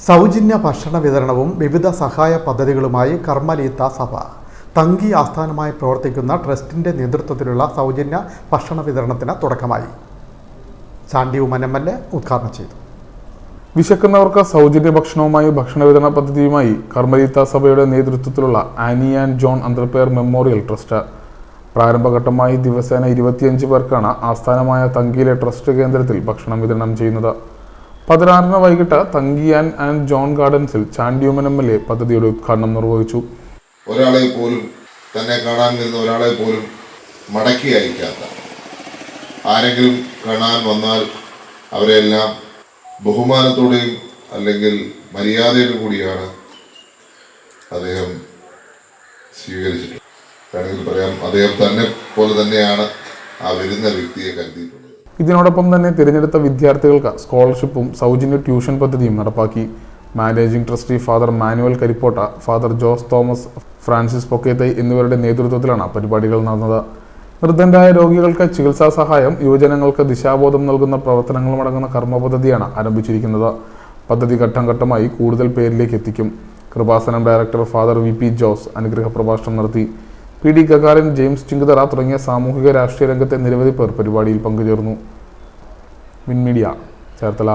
സൗജന്യ ഭക്ഷണ വിതരണവും വിവിധ സഹായ പദ്ധതികളുമായി കർമ്മലീത്ത സഭ. തങ്കി ആസ്ഥാനമായി പ്രവർത്തിക്കുന്ന ട്രസ്റ്റിന്റെ നേതൃത്വത്തിലുള്ള സൗജന്യ ഭക്ഷണ വിതരണത്തിന് തുടക്കമായി. Chandy Oommen M L A ഉദ്ഘാടനം ചെയ്തു. വിശക്കുന്നവർക്ക് സൗജന്യ ഭക്ഷണവുമായി ഭക്ഷണ വിതരണ പദ്ധതിയുമായി കർമ്മലീത്ത സഭയുടെ നേതൃത്വത്തിലുള്ള ആനി ആൻഡ് ജോൺ അന്തർപെയർ മെമ്മോറിയൽ ട്രസ്റ്റ്. പ്രാരംഭഘട്ടമായി ദിവസേന ഇരുപത്തിയഞ്ച് പേർക്കാണ് ആസ്ഥാനമായ തങ്കിയിലെ ട്രസ്റ്റ് കേന്ദ്രത്തിൽ ഭക്ഷണം വിതരണം ചെയ്യുന്നത്. പതിനാറിന് വൈകിട്ട് തങ്കിയാൻ ആൻഡ് ജോൺ ഗാർഡൻസിൽ ചാണ്ടിയുമൻ എം എൽ എ പദ്ധതിയുടെ ഉദ്ഘാടനം നിർവഹിച്ചു. ഒരാളെ പോലും തന്നെ കാണാൻ വരുന്ന ഒരാളെ പോലും മടക്കി അയക്കാത്ത ആരെങ്കിലും കാണാൻ വന്നാൽ അവരെല്ലാം ബഹുമാനത്തോടെയും അല്ലെങ്കിൽ മര്യാദയോടും കൂടിയാണ് അദ്ദേഹം സ്വീകരിച്ചിട്ടുള്ളത്. വേണമെങ്കിൽ പറയാം അദ്ദേഹം തന്നെ പോലെ തന്നെയാണ് ആ വരുന്ന വ്യക്തിയെ കരുതിയിട്ടുള്ളത്. ഇതിനോടൊപ്പം തന്നെ തിരഞ്ഞെടുത്ത വിദ്യാർത്ഥികൾക്ക് സ്കോളർഷിപ്പും സൗജന്യ ട്യൂഷൻ പദ്ധതിയും നടപ്പാക്കി. Managing trustee father Manuel Karippotta father Jose Thomas Francis Pokkethai എന്നിവരുടെ നേതൃത്വത്തിലാണ് പരിപാടികൾ നടന്നത്. നിർദ്ധനരായ രോഗികൾക്ക് ചികിത്സാ സഹായം യുവജനങ്ങൾക്ക് ദിശാബോധം നൽകുന്ന പ്രവർത്തനങ്ങളും അടങ്ങുന്ന കർമ്മ പദ്ധതിയാണ് ആരംഭിച്ചിരിക്കുന്നത്. പദ്ധതി ഘട്ടം ഘട്ടമായി കൂടുതൽ പേരിലേക്ക് എത്തിക്കും. Kripasanam director father V P Jose അനുഗ്രഹ പ്രഭാഷണം നടത്തി. പി ഡി ഗഗാറിൻ ജെയിംസ് ചിങ്കുതറ തുടങ്ങിയ സാമൂഹിക രാഷ്ട്രീയ രംഗത്തെ നിരവധി പേർ പരിപാടിയിൽ പങ്കുചേർന്നു. വിൻമീഡിയ ചേർത്തല.